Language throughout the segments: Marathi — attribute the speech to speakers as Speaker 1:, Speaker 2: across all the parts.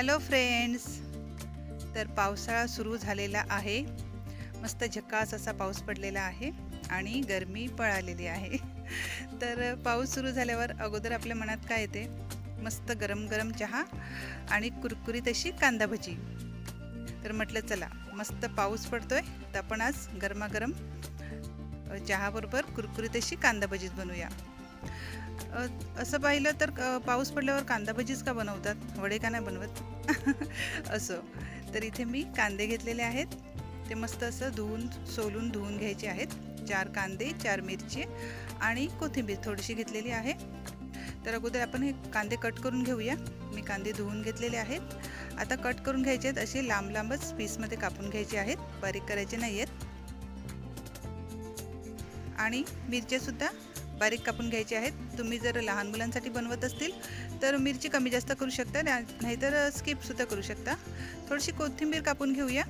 Speaker 1: हॅलो फ्रेंड्स तर पावसाळा सुरू झालेला आहे. मस्त झकास असा पाऊस पडलेला आहे आणि गरमी पळालेली आहे. तर पाऊस सुरू झाल्यावर अगोदर आपल्या मनात काय येते? मस्त गरम गरम चहा आणि कुरकुरीत अशी कांदा भजी. तर म्हटलं चला मस्त पाऊस पडतोय तर आपण आज गरमागरम चहाबरोबर कुरकुरीत अशी कांदा भजीच बनवूया. असं पाहिलं तर पाऊस पडल्यावर कांदा भजीच का बनवतात? वडे का नाही बनवत? असं. तर इथे मी कांदे घेतलेले आहेत. ते मस्त असं धुवून सोलून धुवून घ्यायचे आहेत. चार कांदे चार मिरची आणि कोथिंबीर थोडीशी घेतलेली आहे. तर अगोदर आपण हे कांदे कट करून घेऊया. मी कांदे धुवून घेतलेले आहेत. आता कट करून घ्यायचे आहेत असे लांब लांबच पीसमध्ये कापून घ्यायचे आहेत. बारीक करायचे नाही आहेत आणि मिरच्यासुद्धा बारीक कापून घ्यायचे आहेत. तुम्ही जर लहान मुलांसाठी बनवत असतील तर मिरची कमी जास्त करू शकता नाहीतर स्किपसुद्धा करू शकता. थोडीशी कोथिंबीर कापून घेऊया.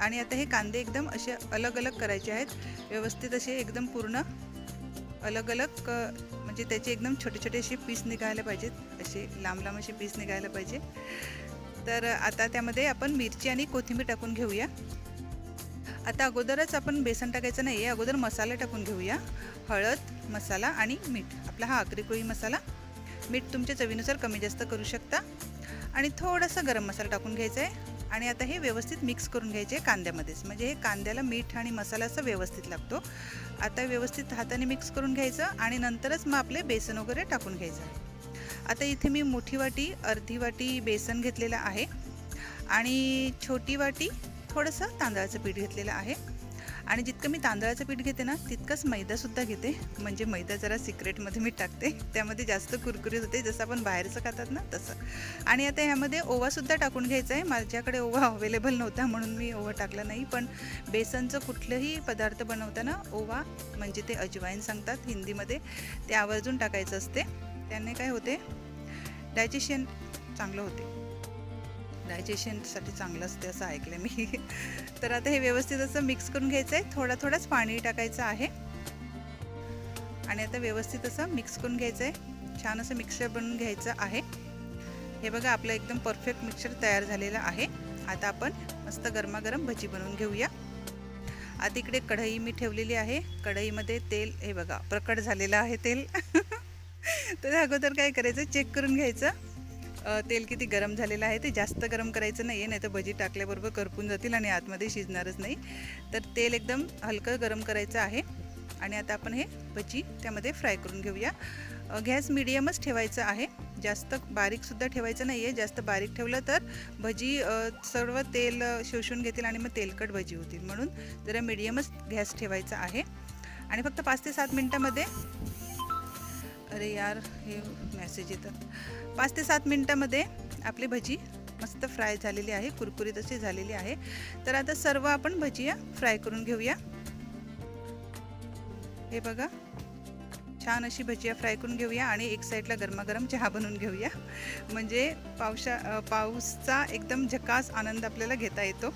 Speaker 1: आणि आता हे कांदे एकदम असे अलग अलग करायचे आहेत. व्यवस्थित असे एकदम पूर्ण अलग अलग म्हणजे त्याचे एकदम छोटे छोटे असे पीस निघायला पाहिजेत. असे लांब लांब असे पीस निघायला पाहिजे. तर आता त्यामध्ये आपण मिरची आणि कोथिंबीर टाकून घेऊया. आता अगोदरच आपण बेसन टाकायचं नाही आहे. अगोदर मसाला टाकून घेऊया. हळद मसाला आणि मीठ. आपला हा आकरी कोळी मसाला. मीठ तुमच्या चवीनुसार कमी जास्त करू शकता. आणि थोडासा गरम मसाला टाकून घ्यायचा आहे आणि आता हे व्यवस्थित मिक्स करून घ्यायचे कांद्यामध्येच. म्हणजे हे कांद्याला मीठ आणि मसाला असं व्यवस्थित लागतो. आता व्यवस्थित हाताने मिक्स करून घ्यायचं आणि नंतरच मग आपले बेसन वगैरे टाकून घ्यायचं. आता इथे मी मोठी वाटी अर्धी वाटी बेसन घेतलेलं आहे. आणि छोटी वाटी थोडंसं तांदळाचं पीठ घेतलेलं आहे. आणि जितकं मी तांदळाचं पीठ घेते ना तितकंच मैदासुद्धा घेते. म्हणजे मैदा जरा सिक्रेटमध्ये मी टाकते. त्यामध्ये जास्त कुरकुरीत होते. जसं आपण बाहेरचं खातात ना तसं. आणि आता ह्यामध्ये ओवासुद्धा टाकून घ्यायचा आहे. माझ्याकडे ओवा अवेलेबल नव्हता म्हणून मी ओवा टाकला नाही. पण बेसनचं कुठलंही पदार्थ बनवताना ओवा म्हणजे ते अजवाईन सांगतात हिंदीमध्ये ते आवर्जून टाकायचं असते. त्याने काय होते? डायजेशन चांगलं होते. डायजेशनसाठी चांगलं असते असं ऐकलं मी. तर आता हे व्यवस्थित असं मिक्स करून घ्यायचं आहे थोडा थोडाच पाणी टाकायचं आहे. आणि आता व्यवस्थित असं मिक्स करून घ्यायचं आहे छान असं मिक्सर बनवून घ्यायचं आहे. हे बघा आपलं एकदम परफेक्ट मिक्सर तयार झालेलं आहे. आता आपण मस्त गरमागरम भजी बनवून घेऊया. आता इकडे कढई मी ठेवलेली आहे. कढईमध्ये तेल हे बघा प्रकट झालेलं आहे तेल. तर अगोदर काय करायचं? चेक करून घ्यायचं. तेल किती गरम झालेलं आहे ते जास्त गरम करायचं नाही आहे नाही तर भजी टाकल्याबरोबर करपून जातील आणि आतमध्ये शिजणारच नाही. तर तेल एकदम हलकं गरम करायचं आहे आणि आता आपण हे भजी त्यामध्ये फ्राय करून घेऊया. गॅस मिडियमच ठेवायचं आहे. जास्त बारीकसुद्धा ठेवायचं नाही आहे जास्त बारीक ठेवलं तर भजी सर्व तेल शोषून घेतील आणि मग तेलकट भजी होतील. म्हणून जरा मिडियमच गॅस ठेवायचा आहे. आणि फक्त पाच ते सात मिनटामध्ये अरे यार हे मेसेज येतात. पाच ते सात मिनटामध्ये आपली भजी मस्त फ्राय झालेली आहे कुरकुरीत अशी झालेली आहे. तर आता सर्व आपण भजिया फ्राय करून घेऊया. हे बघा छान अशी भजिया फ्राय करून घेऊया आणि एक साईडला गरमागरम चहा बनवून घेऊया. म्हणजे पावसा पाऊसचा एकदम झकास आनंद आपल्याला घेता येतो.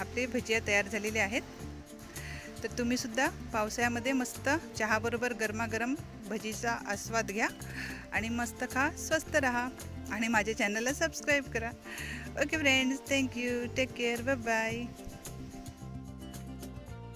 Speaker 1: आपले भजिया तयार झालेले आहेत. तर तुम्हीसुद्धा पावसाळ्यामध्ये मस्त चहाबरोबर गरमागरम भजीचा आस्वाद घ्या आणि मस्त खा स्वस्त राहा आणि माझ्या चॅनलला सबस्क्राईब करा. Okay friends thank you take care bye bye